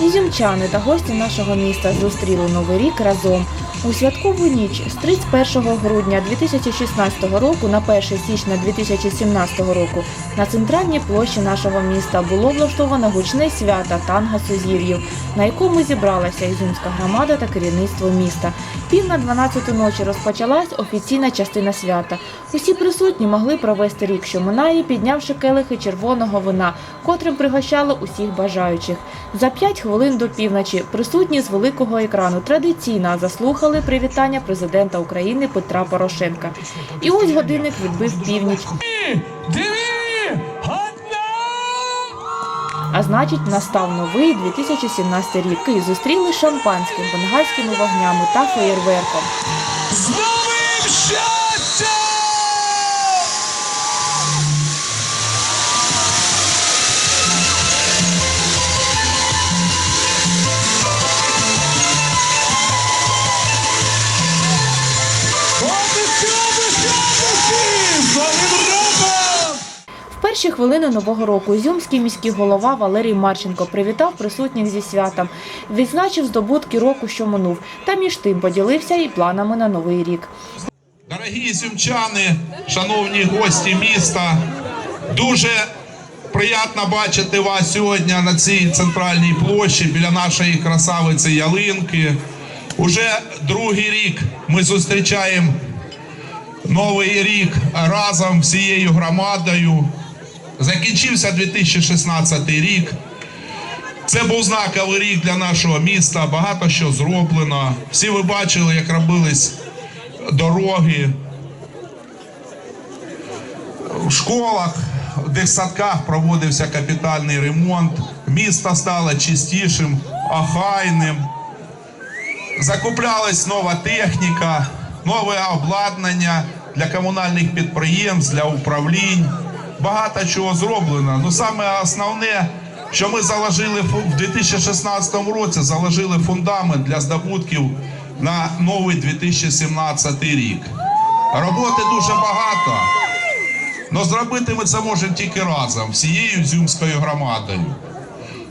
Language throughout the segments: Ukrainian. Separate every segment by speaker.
Speaker 1: Ізюмчани та гості нашого міста зустріли Новий рік разом. У святкову ніч з 31 грудня 2016 року на 1 січня 2017 року на центральній площі нашого міста було влаштовано гучне свято танго Сузір'їв, на якому зібралася ізюмська громада та керівництво міста. Пів на 12 ночі розпочалась офіційна частина свята. Усі присутні могли провести рік, що минає, піднявши келихи червоного вина, котрим пригощали усіх бажаючих. За 5 хвилин до півночі присутні з великого екрану традиційно заслухали привітання президента України Петра Порошенка. І ось годинник відбив північ. А значить, настав новий 2017 рік і зустріли шампанським, бенгальськими вогнями та феєрверком. Перші хвилини нового року ізюмський міський голова Валерій Марченко привітав присутніх зі святом, відзначив здобутки року, що минув, та між тим поділився і планами на новий рік.
Speaker 2: Дорогі сюмчани, шановні гості міста, дуже приємно бачити вас сьогодні на цій центральній площі біля нашої красавиці Ялинки. Уже другий рік ми зустрічаємо новий рік разом всією громадою. Закінчився 2016 рік. Це був знаковий рік для нашого міста. Багато що зроблено. Всі ви бачили, як робились дороги. В школах, в дитсадках проводився капітальний ремонт. Місто стало чистішим, охайним. Закуплялась нова техніка, нове обладнання для комунальних підприємств, для управлінь. Багато чого зроблено. Ну саме основне, що ми заложили в 2016 році, заложили фундамент для здобутків на новий 2017 рік. Роботи дуже багато. але зробити ми це можемо тільки разом, всією зюмською громадою.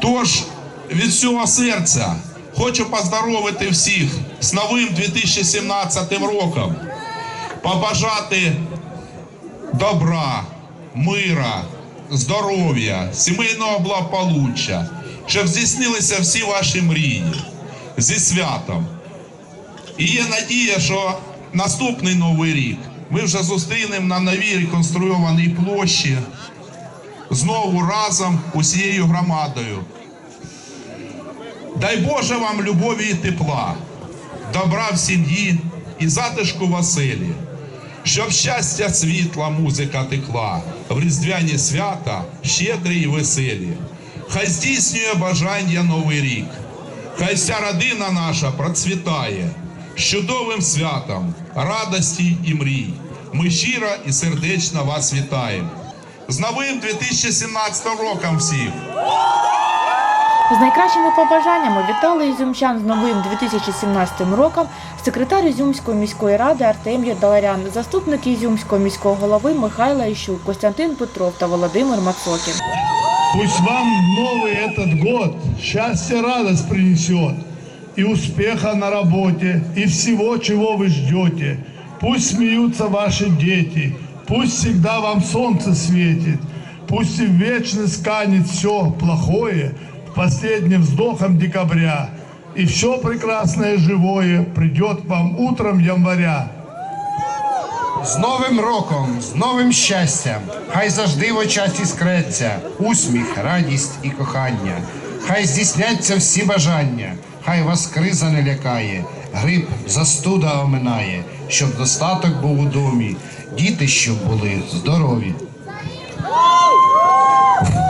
Speaker 2: Тож від всього серця хочу поздоровити всіх з новим 2017 роком, побажати добра, мира, здоров'я, сімейного благополуччя, щоб здійснилися всі ваші мрії зі святом. І є надія, що наступний новий рік ми вже зустрінемо на новій реконструйованій площі знову разом усією громадою. Дай Боже вам любові і тепла, добра в сім'ї і затишку в оселі, щоб щастя, світла, музика текла, в різдвяні свята щедрі й веселі. Хай здійснює бажання новий рік, хай вся родина наша процвітає з чудовим святом, радості і мрій. Ми щиро і сердечно вас вітаємо. З новим 2017 роком всіх!
Speaker 1: З найкращими побажаннями вітали ізюмчан з новим 2017 роком секретар Ізюмської міської ради Артем'я Даларян, заступник Ізюмського міського голови Михайло Іщук, Костянтин Петров та Володимир Мацокін.
Speaker 3: Пусть вам новый этот год счастье, радость принесет, и успеха на работе, и всего, чего вы ждете. Пусть смеются ваши дети, пусть всегда вам солнце светит, пусть и в вечность канет все плохое последним вздохом декабря, и все прекрасное живое придет к вам утром января.
Speaker 4: З Новим роком, з новим щастям, хай завжди в очах іскреться усміх, радість і кохання. Хай здійсняться всі бажання, хай вас криза не лякає, гриб застуда оминає, щоб достаток був у домі, діти щоб були здорові.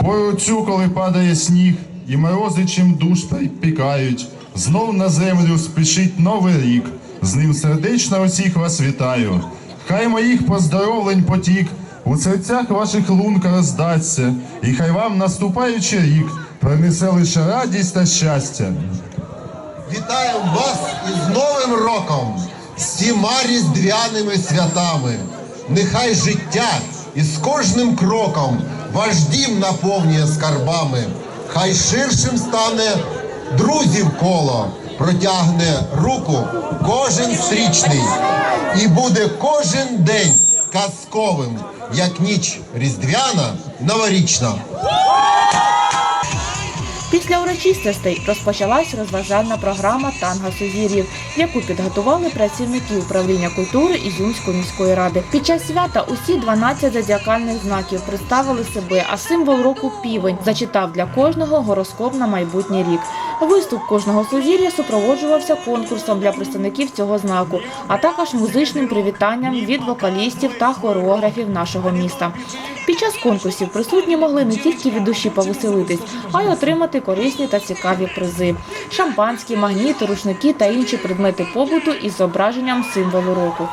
Speaker 5: Ой, оцю, коли падає сніг, і морози чим душ припікають, знов на землю спішить новий рік. З ним сердечно усіх вас вітаю. Хай моїх поздоровлень потік, у серцях ваших лунка роздасться, і хай вам наступаючий рік принесе лише радість та щастя.
Speaker 6: Вітаю вас із Новим роком, всіма різдвяними святами. Нехай життя із кожним кроком ваш дім наповнює скарбами. Хай ширшим стане друзів коло, протягне руку кожен стрічний, і буде кожен день казковим, як ніч різдвяна новорічна.
Speaker 1: Після урочистостей розпочалась розважальна програма Танго Сузір'їв, яку підготували працівники управління культури Ізюмської міської ради. Під час свята усі 12 зодіакальних знаків представили себе, а символ року півень зачитав для кожного гороскоп на майбутній рік. Виступ кожного сузір'я супроводжувався конкурсом для представників цього знаку, а також музичним привітанням від вокалістів та хореографів нашого міста. Під час конкурсів присутні могли не тільки від душі повеселитись, а й отримати корисні та цікаві призи: шампанські, магніти, рушники та інші предмети побуту із зображенням символу року.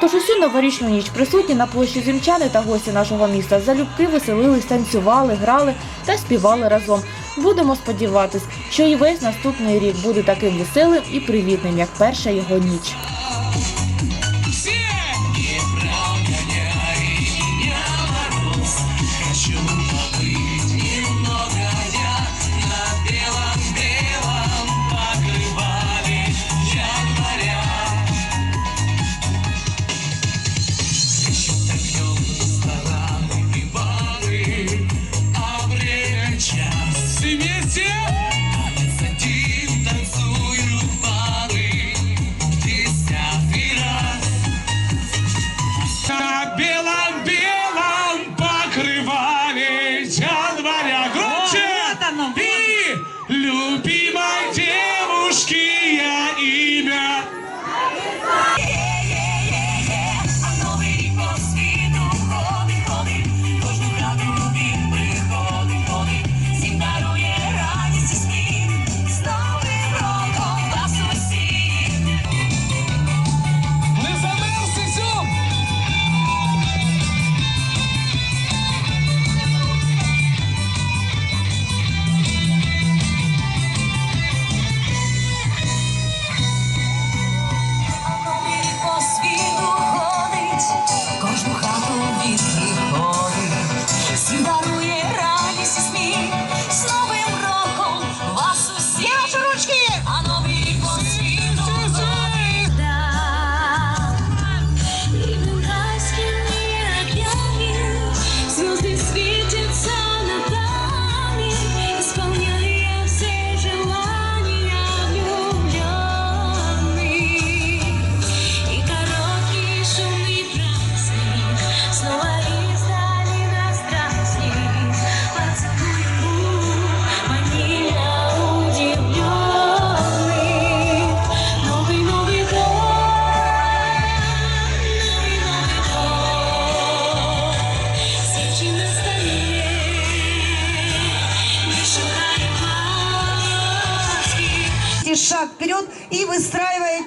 Speaker 1: Тож усю новорічну ніч присутні на площі зімчани та гості нашого міста залюбки веселились, танцювали, грали та співали разом. Будемо сподіватись, що і весь наступний рік буде таким веселим і привітним, як перша його ніч.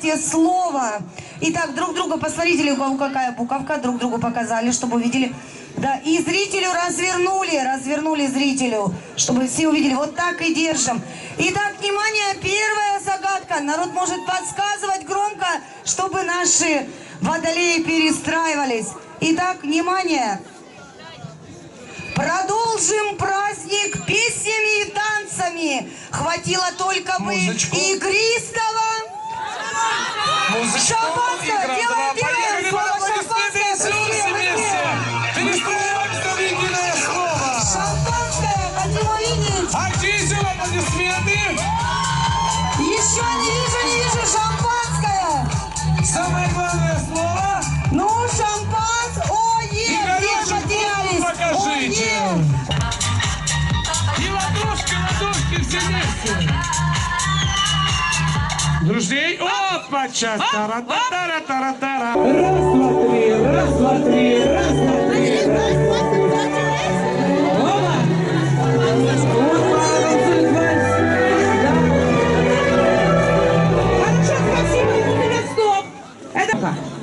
Speaker 7: Выстраиваете слово. Итак, друг друга посмотрите, у кого какая буковка, друг другу показали, чтобы увидели. Да, и зрителю развернули, развернули зрителю, чтобы все увидели. Вот так и держим. Итак, внимание, первая загадка. Народ может подсказывать громко, чтобы наши водолеи перестраивались. Итак, внимание. Продолжим праздник песнями и танцами. Хватило только бы игристого.
Speaker 8: Музычку
Speaker 7: Шампанское,
Speaker 8: игра.
Speaker 7: делаем,
Speaker 8: Да,
Speaker 7: делаем.
Speaker 8: поехали, папа час. Раз, два, три, раз, два, три, раз, два, три, раз,
Speaker 9: два, три.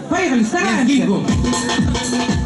Speaker 9: Поехали, стараемся.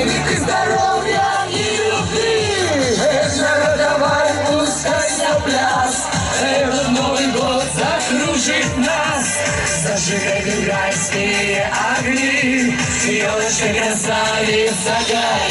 Speaker 10: Зажигай райские огни, елочка красавица
Speaker 8: гай.